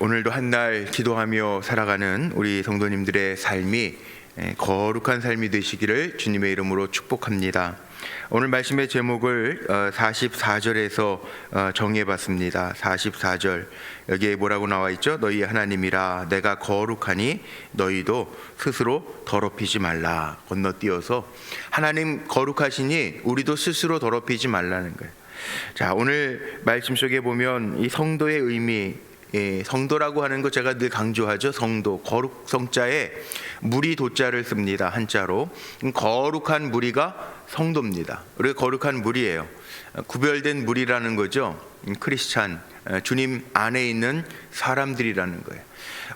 오늘도 한 날 기도하며 살아가는 우리 성도님들의 삶이 에, 거룩한 삶이 되시기를 주님의 이름으로 축복합니다. 오늘 말씀의 제목을 44절에서 어, 정해봤습니다. 44절 여기에 뭐라고 나와 있죠? 너희 하나님이라 내가 거룩하니 너희도 스스로 더럽히지 말라 건너뛰어서 하나님 거룩하시니 우리도 스스로 더럽히지 말라는 거예요. 자 오늘 말씀 속에 보면 이 성도의 의미 예, 성도라고 하는 거 제가 늘 강조하죠. 성도 거룩 성자에 무리 도자를 씁니다. 한자로 음, 거룩한 무리가 성도입니다. 우리가 거룩한 무리예요. 구별된 무리라는 거죠. 음, 크리스찬 어, 주님 안에 있는 사람들이라는 거예요.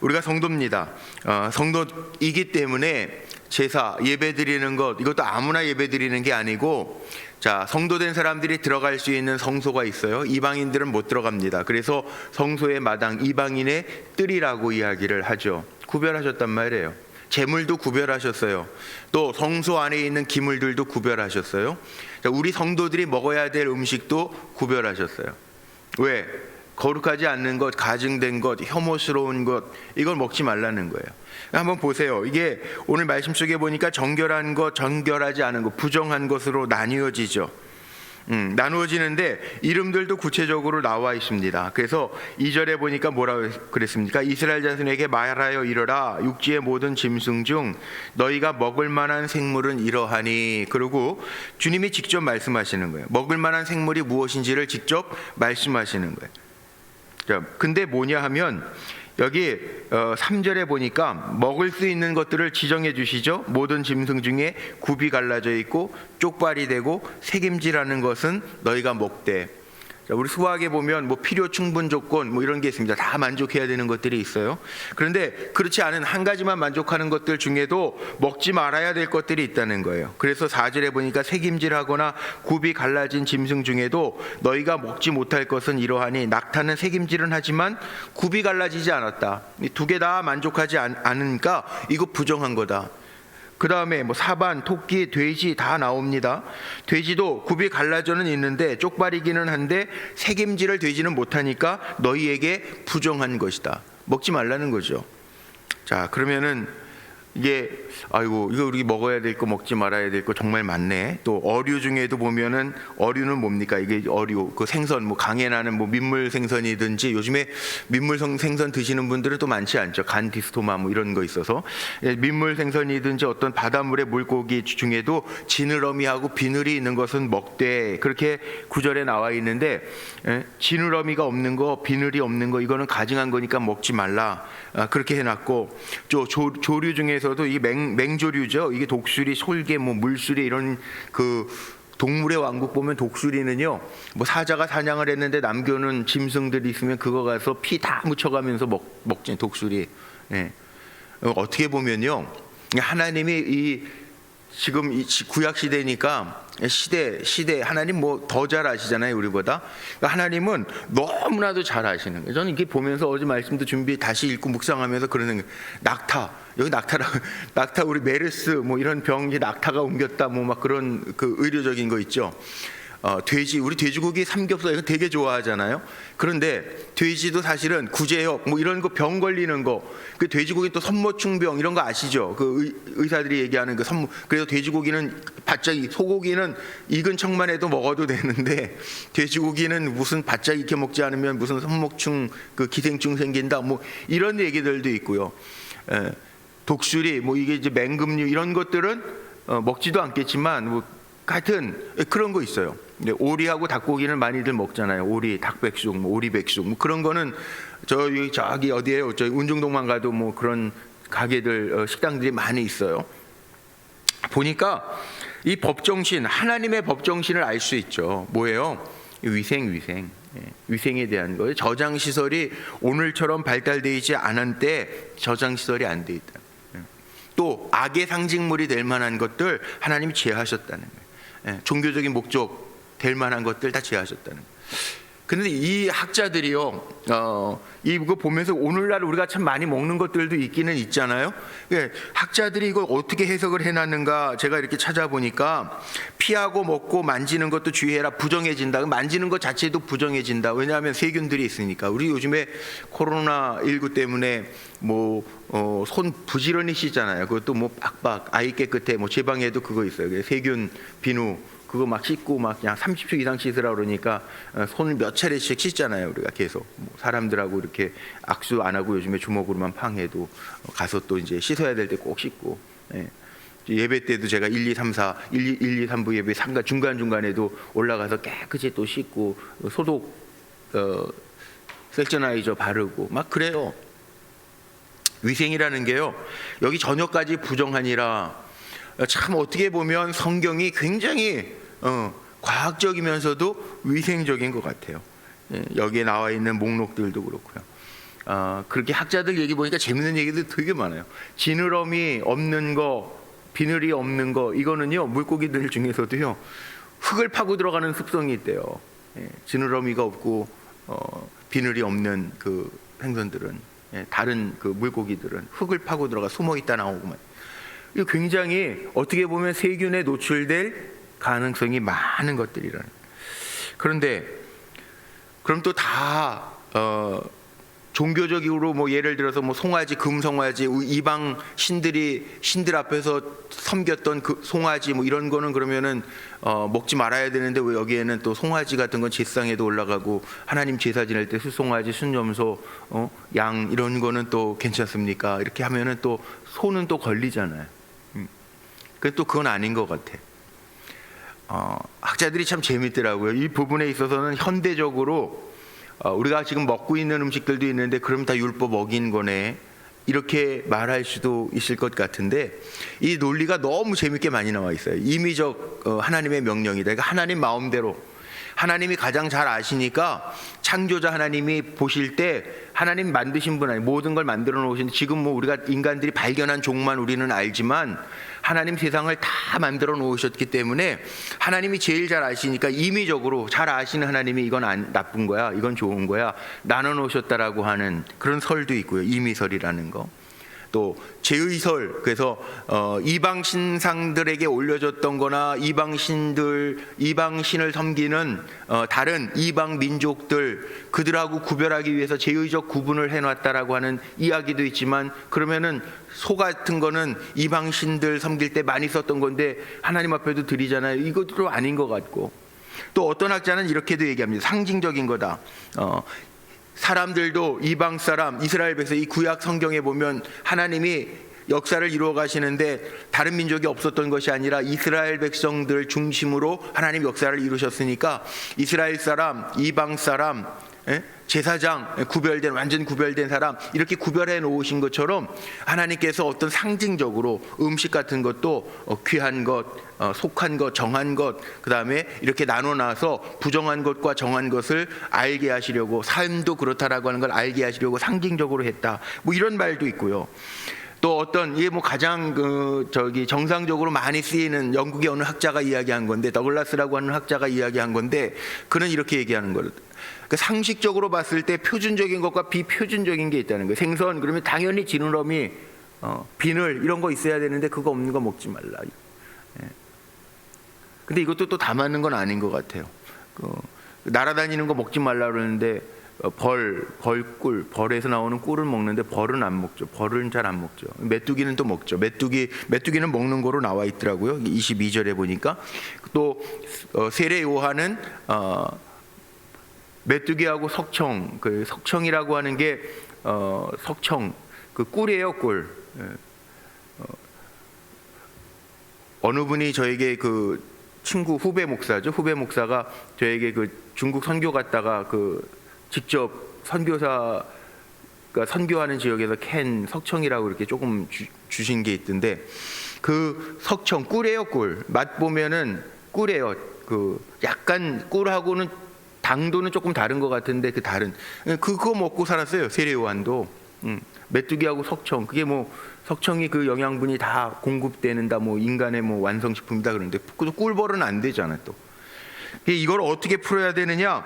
우리가 성도입니다. 어, 성도이기 때문에 제사 예배 드리는 것 이것도 아무나 예배 드리는 게 아니고 자 성도된 사람들이 들어갈 수 있는 성소가 있어요. 이방인들은 못 들어갑니다. 그래서 성소의 마당 이방인의 뜰이라고 이야기를 하죠. 구별하셨단 말이에요. 재물도 구별하셨어요. 또 성소 안에 있는 기물들도 구별하셨어요. 자, 우리 성도들이 먹어야 될 음식도 구별하셨어요. 왜? 거룩하지 않는 것, 가증된 것, 혐오스러운 것 이걸 먹지 말라는 거예요. 한번 보세요. 이게 오늘 말씀 속에 보니까 정결한 것, 정결하지 않은 것, 부정한 것으로 나뉘어지죠. 음, 나누어지는데 이름들도 구체적으로 나와 있습니다. 그래서 2절에 보니까 뭐라고 그랬습니까? 이스라엘 자손에게 말하여 이르라 육지의 모든 짐승 중 너희가 먹을 만한 생물은 이러하니 그리고 주님이 직접 말씀하시는 거예요. 먹을 만한 생물이 무엇인지를 직접 말씀하시는 거예요. 자, 근데 뭐냐 하면 여기 어, 3절에 보니까 먹을 수 있는 것들을 지정해 주시죠. 모든 짐승 중에 굽이 갈라져 있고 쪽발이 되고 색임질하는 것은 너희가 먹되. 자, 우리 수학에 보면 뭐 필요 충분 조건 뭐 이런 게 있습니다. 다 만족해야 되는 것들이 있어요. 그런데 그렇지 않은 한 가지만 만족하는 것들 중에도 먹지 말아야 될 것들이 있다는 거예요. 그래서 4절에 보니까 색임질하거나 굽이 갈라진 짐승 중에도 너희가 먹지 못할 것은 이러하니 낙타는 색임질은 하지만 굽이 갈라지지 않았다. 두개 다 만족하지 않, 않으니까 이거 부정한 거다. 그 다음에 뭐 사반, 토끼, 돼지 다 나옵니다. 돼지도 굽이 갈라져는 있는데 쪽발이기는 한데 색임질을 돼지는 못하니까 너희에게 부정한 것이다. 먹지 말라는 거죠. 자 그러면은 이게 아이고 이거 우리 먹어야 될 거 먹지 말아야 될 거 정말 많네. 또 어류 중에도 보면은 어류는 뭡니까? 이게 어류 그 생선 뭐 강에 나는 뭐 민물 생선이든지 요즘에 민물 성- 생선 드시는 분들은 또 많지 않죠. 간 디스토마 뭐 이런 거 있어서 예, 민물 생선이든지 어떤 바닷물의 물고기 중에도 지느러미하고 비늘이 있는 것은 먹되 그렇게 구절에 나와 있는데 예, 지느러미가 없는 거 비늘이 없는 거 이거는 가증한 거니까 먹지 말라 아, 그렇게 해놨고 조, 조, 조류 중에 서도 이 맹, 맹조류죠 이게 독수리 솔개 뭐 물수리 이런 그 동물의 왕국 보면 독수리는요 뭐 사자가 사냥을 했는데 남겨놓은 짐승들이 있으면 그거 가서 피 다 묻혀가면서 먹, 먹지 독수리 예. 어, 어떻게 보면요 하나님이 이 지금 이 시- 구약 시대니까 시대 시대 하나님 뭐 더 잘 아시잖아요 우리보다 그러니까 하나님은 너무나도 잘 아시는 거예요. 저는 이게 보면서 어제 말씀도 준비 다시 읽고 묵상하면서 그러는 거예요. 낙타 여기 낙타라 낙타 우리 메르스 뭐 이런 병이 낙타가 옮겼다 뭐 막 그런 그 의료적인 거 있죠. 어, 돼지 우리 돼지고기 삼겹살 이거 되게 좋아하잖아요. 그런데 돼지도 사실은 구제역 뭐 이런 거 병 걸리는 거 그 돼지고기 또 선모충병 이런 거 아시죠? 그 의, 의사들이 얘기하는 그 선모 그래서 돼지고기는 바짝 이- 소고기는 익은 척만 해도 먹어도 되는데 돼지고기는 무슨 바짝 익혀 먹지 않으면 무슨 선모충 그 기생충 생긴다 뭐 이런 얘기들도 있고요. 에, 독수리 뭐 이게 이제 맹금류 이런 것들은 어, 먹지도 않겠지만 뭐 하여튼 그런 거 있어요. 근데 오리하고 닭고기는 많이들 먹잖아요. 오리, 닭백숙, 뭐 오리백숙, 뭐 그런 거는 저기 저기 어디에요? 저희 운중동만 가도 뭐 그런 가게들 어, 식당들이 많이 있어요. 보니까 이 법정신 하나님의 법정신을 알 수 있죠. 뭐예요? 이 위생, 위생. 예, 위생에 대한 거예요. 저장 시설이 오늘처럼 발달되지 않은 때 저장 시설이 안 돼 있다. 예. 또 악의 상징물이 될 만한 것들 하나님이 제하셨다는 거예요. 예, 종교적인 목적 될 만한 것들 다 제하셨다는. 근데 이 학자들이요, 어, 이거 보면서 오늘날 우리가 참 많이 먹는 것들도 있기는 있잖아요. 예, 학자들이 이걸 어떻게 해석을 해놨는가 제가 이렇게 찾아보니까 피하고 먹고 만지는 것도 주의해라 부정해진다. 만지는 것 자체도 부정해진다. 왜냐하면 세균들이 있으니까. 우리 요즘에 코로나 19 때문에 뭐 어, 손 부지런히 씻잖아요. 그것도 뭐 빡빡 아이 깨끗해. 뭐 제 방에도 그거 있어요. 그게 세균 비누 그거 막 씻고 막 그냥 30초 이상 씻으라 그러니까 어, 손을 몇 차례씩 씻잖아요. 우리가 계속 뭐 사람들하고 이렇게 악수 안 하고 요즘에 주먹으로만 팡해도 어, 가서 또 이제 씻어야 될 때 꼭 씻고 예. 예배 때도 제가 1, 2, 3, 4, 1, 2, 1, 2 3부 예배 상가 중간 중간에도 올라가서 깨끗이 또 씻고 어, 소독 어, 셀저나이저 바르고 막 그래요. 위생이라는 게요. 여기 저녁까지 부정하니라 참 어떻게 보면 성경이 굉장히 어, 과학적이면서도 위생적인 것 같아요. 예, 여기에 나와 있는 목록들도 그렇고요. 아, 그렇게 학자들 얘기 보니까 재밌는 얘기도 되게 많아요. 지느러미 없는 거, 비늘이 없는 거 이거는요 물고기들 중에서도요 흙을 파고 들어가는 습성이 있대요. 예, 지느러미가 없고 어, 비늘이 없는 그 생선들은 예, 다른 그 물고기들은 흙을 파고 들어가 숨어 있다 나오고만. 이거 굉장히 어떻게 보면 세균에 노출될 가능성이 많은 것들이라는. 그런데 그럼 또 다 어, 종교적으로 뭐 예를 들어서 뭐 송아지 금송아지 이방 신들이 신들 앞에서 섬겼던 그 송아지 뭐 이런 거는 그러면은 어, 먹지 말아야 되는데 왜 여기에는 또 송아지 같은 건 제상에도 올라가고 하나님 제사 지낼 때 수송아지 순염소 어, 양 이런 거는 또 괜찮습니까 이렇게 하면은 또 소는 또 걸리잖아요. 음. 그또 그건 아닌 것 같아. 어, 학자들이 참 재밌더라고요. 이 부분에 있어서는 현대적으로 어, 우리가 지금 먹고 있는 음식들도 있는데 그럼 다 율법 어긴 거네. 이렇게 말할 수도 있을 것 같은데 이 논리가 너무 재밌게 많이 나와 있어요. 임의적 어, 하나님의 명령이다. 그러니까 하나님 마음대로 하나님이 가장 잘 아시니까 창조자 하나님이 보실 때 하나님 만드신 분 아니 모든 걸 만들어 놓으신 지금 뭐 우리가 인간들이 발견한 종만 우리는 알지만 하나님 세상을 다 만들어 놓으셨기 때문에 하나님이 제일 잘 아시니까 임의적으로 잘 아시는 하나님이 이건 안, 나쁜 거야. 이건 좋은 거야. 나눠 놓으셨다라고 하는 그런 설도 있고요. 임의설이라는 거. 또 제의설 그래서 어, 이방 신상들에게 올려졌던 거나 이방 신들 이방 신을 섬기는 어, 다른 이방 민족들 그들하고 구별하기 위해서 제의적 구분을 해 놨다라고 하는 이야기도 있지만 그러면은 소 같은 거는 이방 신들 섬길 때 많이 썼던 건데 하나님 앞에도 드리잖아요. 이것도 아닌 것 같고. 또 어떤 학자는 이렇게도 얘기합니다. 상징적인 거다. 어, 사람들도 이방 사람 이스라엘 백성 이 구약 성경에 보면 하나님이 역사를 이루어 가시는데 다른 민족이 없었던 것이 아니라 이스라엘 백성들 중심으로 하나님 역사를 이루셨으니까 이스라엘 사람, 이방 사람, 예? 제사장 구별된 완전 구별된 사람 이렇게 구별해 놓으신 것처럼 하나님께서 어떤 상징적으로 음식 같은 것도 어, 귀한 것, 어, 속한 것, 정한 것, 그 다음에 이렇게 나눠 놔서 부정한 것과 정한 것을 알게 하시려고 삶도 그렇다라고 하는 걸 알게 하시려고 상징적으로 했다. 뭐 이런 말도 있고요. 또 어떤 이게 뭐 가장 그 저기 정상적으로 많이 쓰이는 영국의 어느 학자가 이야기한 건데 더글라스라고 하는 학자가 이야기한 건데 그는 이렇게 얘기하는 거를 그 상식적으로 봤을 때 표준적인 것과 비표준적인 게 있다는 거예요. 생선 그러면 당연히 지느러미, 어, 비늘 이런 거 있어야 되는데 그거 없는 거 먹지 말라. 예. 근데 이것도 또 다 맞는 건 아닌 것 같아요. 그, 날아다니는 거 먹지 말라 그러는데 어, 벌, 벌꿀, 벌에서 나오는 꿀을 먹는데 벌은 안 먹죠. 벌은 잘 안 먹죠. 메뚜기는 또 먹죠. 메뚜기, 메뚜기는 먹는 거로 나와 있더라고요. 22절에 보니까 또 어, 세례 요한은 어, 메뚜기하고 석청, 그 석청이라고 하는 게 어, 석청, 그 꿀이에요, 꿀. 예. 어, 어느 분이 저에게 그 친구 후배 목사죠. 후배 목사가 저에게 그 중국 선교 갔다가 그 직접 선교사 가 선교하는 지역에서 캔 석청이라고 이렇게 조금 주, 주신 게 있던데 그 석청 꿀이에요 꿀 맛 보면은 꿀이에요 그 약간 꿀하고는 당도는 조금 다른 것 같은데 그 다른. 그거 먹고 살았어요 세례 요한도. 음, 메뚜기하고 석청. 그게 뭐 석청이 그 영양분이 다 공급되는 다 뭐 인간의 뭐 완성식품이다 그러는데 그 꿀벌은 안 되잖아 또. 이걸 어떻게 풀어야 되느냐?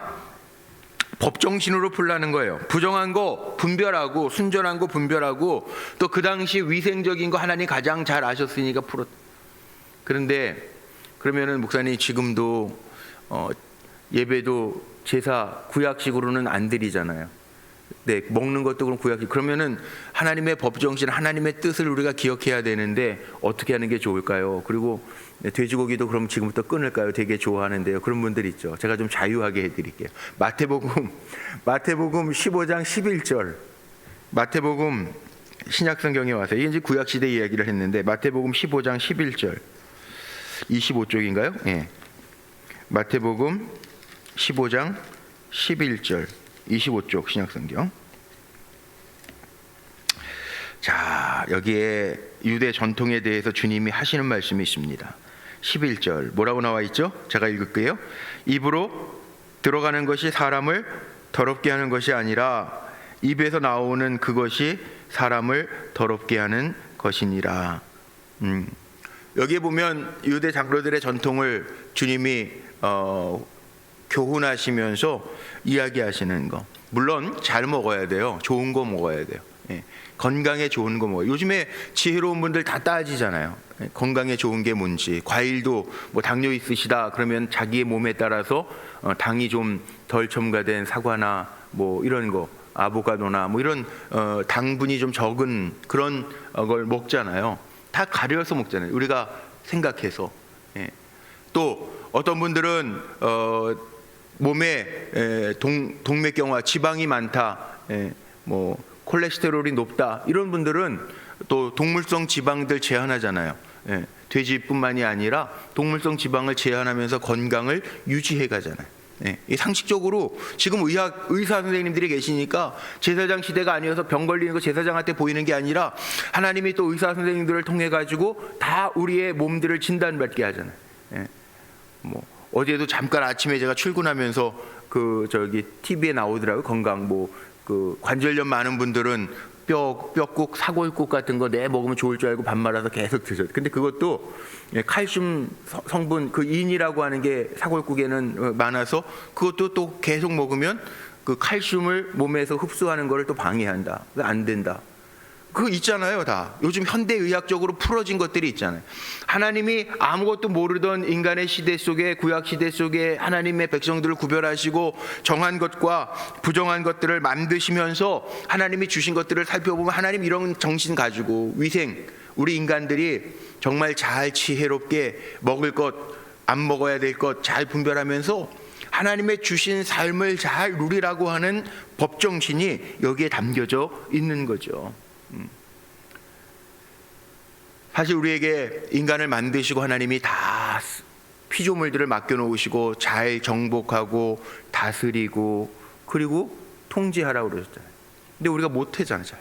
법정신으로 풀라는 거예요. 부정한 거 분별하고 순전한 거 분별하고 또 그 당시 위생적인 거 하나님 가장 잘 아셨으니까 풀었. 그런데 그러면은 목사님 지금도 어, 예배도 제사 구약식으로는 안 드리잖아요. 네, 먹는 것도 그럼 구약식. 그러면은 하나님의 법정신, 하나님의 뜻을 우리가 기억해야 되는데 어떻게 하는 게 좋을까요? 그리고 네, 돼지고기도 그럼 지금부터 끊을까요? 되게 좋아하는데요. 그런 분들 있죠. 제가 좀 자유하게 해드릴게요. 마태복음, 마태복음 15장 11절. 마태복음 신약성경에 와서 이게 이제 구약시대 이야기를 했는데 마태복음 15장 11절. 25쪽인가요? 예. 마태복음 15장 11절 25쪽 신약성경. 자, 여기에 유대 전통에 대해서 주님이 하시는 말씀이 있습니다. 11절 뭐라고 나와 있죠? 제가 읽을게요. 입으로 들어가는 것이 사람을 더럽게 하는 것이 아니라 입에서 나오는 그것이 사람을 더럽게 하는 것이니라. 음. 여기에 보면 유대 장로들의 전통을 주님이 어, 교훈하시면서 이야기하시는 거. 물론 잘 먹어야 돼요. 좋은 거 먹어야 돼요. 예. 건강에 좋은 거 먹어요. 요즘에 지혜로운 분들 다 따지잖아요. 예. 건강에 좋은 게 뭔지. 과일도 뭐 당뇨 있으시다 그러면 자기의 몸에 따라서 어, 당이 좀 덜 첨가된 사과나 뭐 이런 거. 아보카도나 뭐 이런 어, 당분이 좀 적은 그런 어, 걸 먹잖아요. 다 가려서 먹잖아요. 우리가 생각해서. 예. 또 어떤 분들은 어, 몸에 에, 동, 동맥경화, 지방이 많다, 에, 뭐 콜레스테롤이 높다 이런 분들은 또 동물성 지방들 제한하잖아요. 예, 돼지뿐만이 아니라 동물성 지방을 제한하면서 건강을 유지해 가잖아요. 예, 이 상식적으로 지금 의학 의사 선생님들이 계시니까 제사장 시대가 아니어서 병 걸리는 거 제사장한테 보이는 게 아니라 하나님이 또 의사 선생님들을 통해 가지고 다 우리의 몸들을 진단받게 하잖아요. 예, 뭐 어제도 잠깐 아침에 제가 출근하면서 그 저기 TV에 나오더라고요. 건강 뭐 그 관절염 많은 분들은 뼈 뼈국 사골국 같은 거 내 먹으면 좋을 줄 알고 밥 말아서 계속 드셨. 근데 그것도 예, 칼슘 서- 성분 그 인이라고 하는 게 사골국에는 어, 많아서 그것도 또 계속 먹으면 그 칼슘을 몸에서 흡수하는 거를 또 방해한다. 안 된다. 그거 있잖아요, 다. 요즘 현대 의학적으로 풀어진 것들이 있잖아요. 하나님이 아무것도 모르던 인간의 시대 속에 구약 시대 속에 하나님의 백성들을 구별하시고 정한 것과 부정한 것들을 만드시면서 하나님이 주신 것들을 살펴보면 하나님 이런 정신 가지고 위생 우리 인간들이 정말 잘 지혜롭게 먹을 것 안 먹어야 될 것 잘 분별하면서 하나님의 주신 삶을 잘 누리라고 하는 법정신이 여기에 담겨져 있는 거죠. 사실 우리에게 인간을 만드시고 하나님이 다 피조물들을 맡겨놓으시고 잘 정복하고 다스리고 그리고 통제하라고 그러셨잖아요. 근데 우리가 못하잖아요. 잘.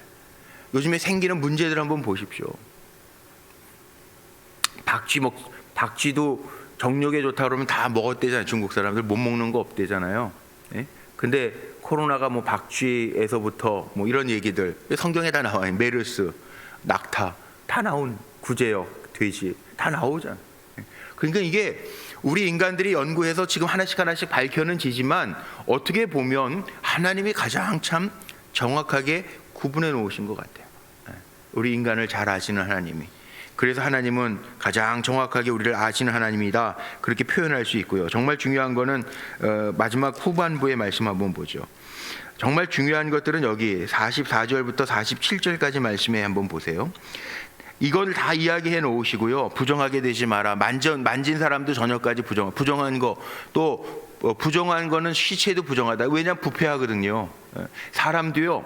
요즘에 생기는 문제들 한번 보십시오. 박쥐 먹 박쥐도 정력에 좋다 그러면 다 먹었대잖아요. 중국 사람들 못 먹는 거 없대잖아요. 예? 근데 코로나가 뭐 박쥐에서부터 뭐 이런 얘기들 성경에 다 나와요. 메르스, 낙타 다 나온 구제역, 돼지 다 나오잖아요. 예. 그러니까 이게 우리 인간들이 연구해서 지금 하나씩 하나씩 밝혀는 지지만 어떻게 보면 하나님이 가장 참 정확하게 구분해 놓으신 것 같아요. 예. 우리 인간을 잘 아시는 하나님이. 그래서 하나님은 가장 정확하게 우리를 아시는 하나님이다. 그렇게 표현할 수 있고요. 정말 중요한 거는 어, 마지막 후반부의 말씀 한번 보죠. 정말 중요한 것들은 여기 44절부터 47절까지 말씀에 한번 보세요. 이걸 다 이야기해 놓으시고요. 부정하게 되지 마라. 만전 만진 사람도 저녁까지 부정 부정한 거또 어, 부정한 거는 시체도 부정하다. 왜냐면 부패하거든요. 예. 사람도요.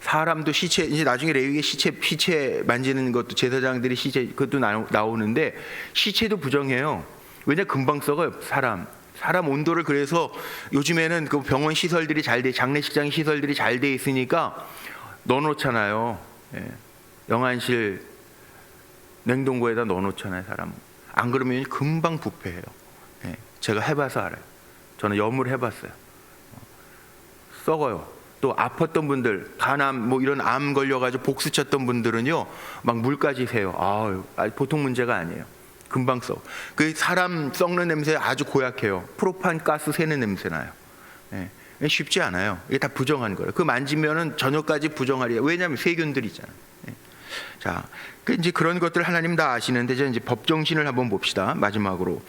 사람도 시체 이제 나중에 레위기 시체 시체 만지는 것도 제사장들이 시체 그것도 나오, 나오는데 시체도 부정해요. 왜냐 금방 썩어요 사람. 사람 온도를 그래서 요즘에는 그 병원 시설들이 잘 돼, 장례식장 시설들이 잘 돼 있으니까 넣어놓잖아요. 예. 영안실 냉동고에다 넣어놓잖아요, 사람. 안 그러면 금방 부패해요. 예. 제가 해봐서 알아요. 저는 염을 해봤어요. 썩어요. 또 아팠던 분들, 간암 뭐 이런 암 걸려가지고 복수 쳤던 분들은요, 막 물까지 새요. 아유, 아, 보통 문제가 아니에요. 금방 썩. 그 사람 썩는 냄새 아주 고약해요. 프로판 가스 새는 냄새 나요. 예. 쉽지 않아요. 이게 다 부정한 거예요. 그 만지면은 저녁까지 부정하리야. 왜냐하면 세균들이잖아요. 예. 자, 그 이제 그런 것들 하나님 다 아시는데 이제 이제 법 정신을 한번 봅시다. 마지막으로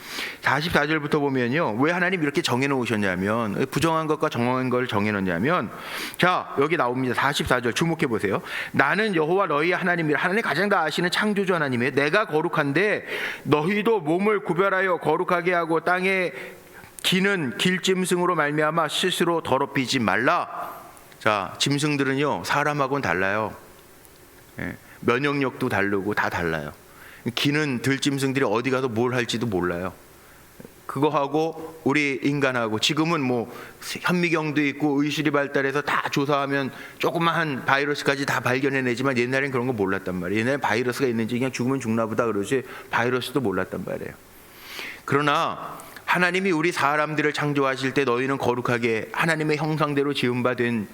44절부터 보면요, 왜 하나님 이렇게 정해 놓으셨냐면 부정한 것과 정한 걸 정해 놓냐면 자 여기 나옵니다. 44절 주목해 보세요. 나는 여호와 너희 하나님이라 하나님 가장 다 아시는 창조주 하나님이에요. 내가 거룩한데 너희도 몸을 구별하여 거룩하게 하고 땅에 기는 길짐승으로 말미암아 스스로 더럽히지 말라. 자 짐승들은요 사람하고는 달라요. 예, 면역력도 다르고 다 달라요. 기는 들짐승들이 어디 가서 뭘 할지도 몰라요. 그거하고 우리 인간하고 지금은 뭐 현미경도 있고 의술이 발달해서 다 조사하면 조그마한 바이러스까지 다 발견해내지만 옛날엔 그런 거 몰랐단 말이에요. 옛날에 바이러스가 있는지 그냥 죽으면 죽나 보다 그러지 바이러스도 몰랐단 말이에요. 그러나 하나님이 우리 사람들을 창조하실 때 너희는 거룩하게 하나님의 형상대로 지음받은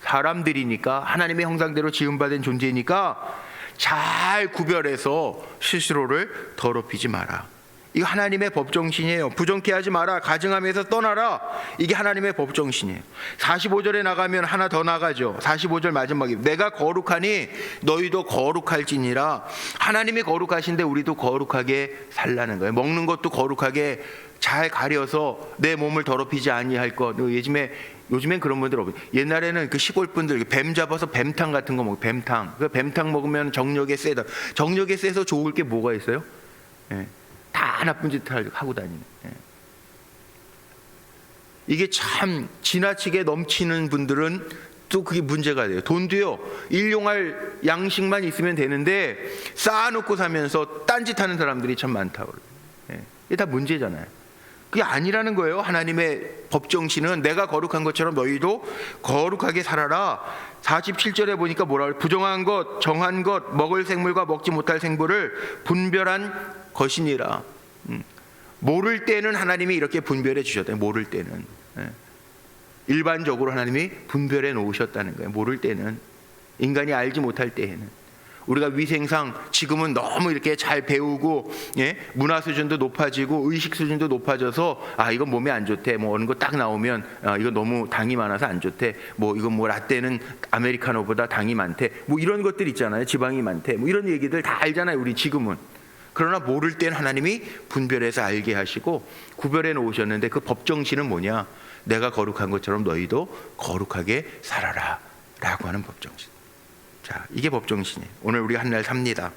사람들이니까 하나님의 형상대로 지음받은 존재니까 잘 구별해서 스스로를 더럽히지 마라. 이거 하나님의 법정신이에요. 부정케 하지 마라. 가증함에서 떠나라. 이게 하나님의 법정신이에요. 45절에 나가면 하나 더 나가죠. 45절 마지막에 내가 거룩하니 너희도 거룩할지니라. 하나님이 거룩하신데 우리도 거룩하게 살라는 거예요. 먹는 것도 거룩하게 잘 가려서 내 몸을 더럽히지 아니할 것. 요즘에 요즘엔 그런 분들 없어요. 옛날에는 그 시골 분들 뱀 잡아서 뱀탕 같은 거 먹고 뱀탕. 그 뱀탕 먹으면 정력에 세다. 정력에 세서 좋을 게 뭐가 있어요? 예. 다 나쁜 짓을 하고 다니는. 예. 이게 참 지나치게 넘치는 분들은 또 그게 문제가 돼요. 돈도요 일용할 양식만 있으면 되는데 쌓아놓고 사면서 딴짓 하는 사람들이 참 많다고 그래요. 예. 이게 다 문제잖아요. 그게 아니라는 거예요. 하나님의 법정신은 내가 거룩한 것처럼 너희도 거룩하게 살아라. 47절에 보니까 뭐라 그래? 부정한 것, 정한 것, 먹을 생물과 먹지 못할 생물을 분별한 것이니라. 음. 모를 때는 하나님이 이렇게 분별해 주셨대요. 모를 때는. 예. 일반적으로 하나님이 분별해 놓으셨다는 거예요. 모를 때는. 인간이 알지 못할 때에는. 우리가 위생상 지금은 너무 이렇게 잘 배우고 예? 문화 수준도 높아지고 의식 수준도 높아져서 아 이건 몸에 안 좋대. 뭐 어느 거 딱 나오면 아, 이거 너무 당이 많아서 안 좋대. 뭐 이건 뭐 라떼는 아메리카노보다 당이 많대. 뭐 이런 것들 있잖아요. 지방이 많대. 뭐 이런 얘기들 다 알잖아요 우리 지금은. 그러나 모를 때는 하나님이 분별해서 알게 하시고 구별해 놓으셨는데 그 법정신은 뭐냐? 내가 거룩한 것처럼 너희도 거룩하게 살아라라고 하는 법정신. 자, 이게 법정신이에요. 오늘 우리 한날 삽니다.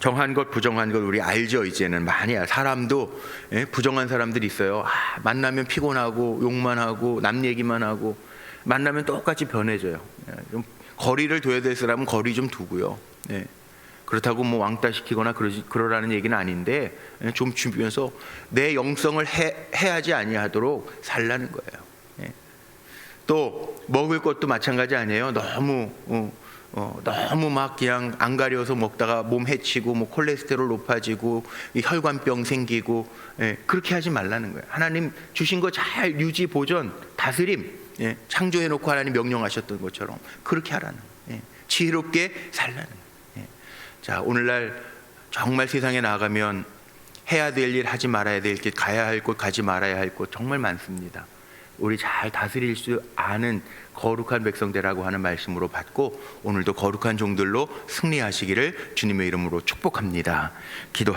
정한 것, 부정한 것 우리 알죠 이제는 많이 알. 사람도 예, 부정한 사람들이 있어요. 아, 만나면 피곤하고 욕만 하고 남 얘기만 하고 만나면 똑같이 변해져요. 예, 좀 거리를 둬야 될 사람은 거리 좀 두고요. 예. 그렇다고 뭐 왕따 시키거나 그러라는 얘기는 아닌데 예, 좀 주면서 내 영성을 해, 해하지 아니하도록 살라는 거예요. 예. 또 먹을 것도 마찬가지 아니에요. 너무 어, 어, 너무 막 그냥 안 가려서 먹다가 몸 해치고 뭐 콜레스테롤 높아지고 이 혈관병 생기고 예, 그렇게 하지 말라는 거예요. 하나님 주신 거 잘 유지 보존 다스림 예, 창조해 놓고 하나님 명령하셨던 것처럼 그렇게 하라는. 예, 지혜롭게 살라는. 예. 자 오늘날 정말 세상에 나가면 해야 될 일 하지 말아야 될길 가야 할 곳 가지 말아야 할 곳 정말 많습니다. 우리 잘 다스릴 수 아는 거룩한 백성되라고 하는 말씀으로 받고 오늘도 거룩한 종들로 승리하시기를 주님의 이름으로 축복합니다. 기도하